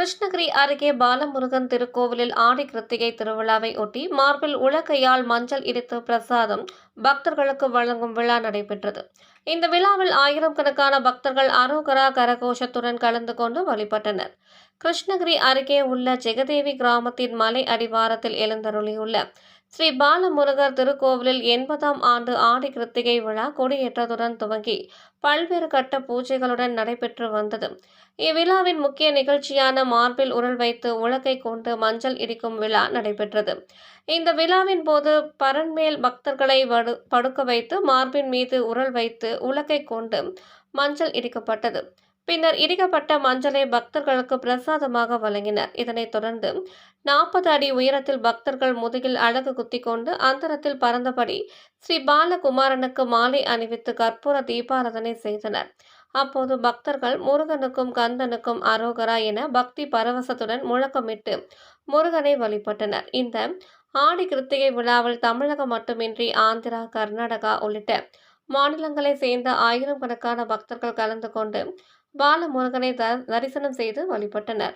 கிருஷ்ணகிரி அருகே பாலமுருகன் திருக்கோவிலில் ஆடி கிருத்திகை திருவிழாவை ஒட்டி மார்பில் உலக்கையால் மஞ்சள் இடித்து பிரசாதம் பக்தர்களுக்கு வழங்கும் விழா நடைபெற்றது. இந்த விழாவில் ஆயிரம் கணக்கான பக்தர்கள் அரோகரா கரகோஷத்துடன் கலந்து கொண்டு வழிபட்டனர். கிருஷ்ணகிரி அருகே உள்ள ஜெகதேவி கிராமத்தின் மலை அடிவாரத்தில் எழுந்தருளியுள்ள ஸ்ரீ பாலமுருகர் திருக்கோவிலில் எண்பதாம் ஆண்டு ஆடி கிருத்திகை விழா கொடியேற்றத்துடன் துவங்கி பல்வேறு கட்ட பூஜைகளுடன் நடைபெற்று வந்தது. இவ்விழாவின் முக்கிய நிகழ்ச்சியான மார்பில் உருள் வைத்து உலக்கை கொண்டு மஞ்சள் இடிக்கும் விழா நடைபெற்றது. இந்த விழாவின் போது பரன்மேல் பக்தர்களை வடு படுக்க வைத்து மார்பின் மீது உரல் வைத்து உலகை கொண்டு மஞ்சள் இடிக்கப்பட்டது. பின்னர் இடிக்கப்பட்ட மஞ்சளை பக்தர்களுக்கு பிரசாதமாக வழங்கினர். இதனைத் தொடர்ந்து நாற்பது அடி உயரத்தில் பக்தர்கள் முதுகில் அழகு குத்தி கொண்டு அந்தரத்தில் பறந்தபடி ஸ்ரீ பாலகுமாரனுக்கு மாலை அணிவித்து கற்பூர தீபாராதனை செய்தனர். அப்போது பக்தர்கள் முருகனுக்கும் கந்தனுக்கும் அரோகரா என பக்தி பரவசத்துடன் முழக்கமிட்டு முருகனை வழிபட்டனர். இந்த ஆடி கிருத்திகை விழாவில் தமிழகம் மட்டுமின்றி ஆந்திரா கர்நாடகா உள்ளிட்ட மாநிலங்களை சேர்ந்த ஆயிரம் கணக்கான பக்தர்கள் கலந்து கொண்டு பாலமுருகனை த தரிசனம் செய்து வழிபட்டனர்.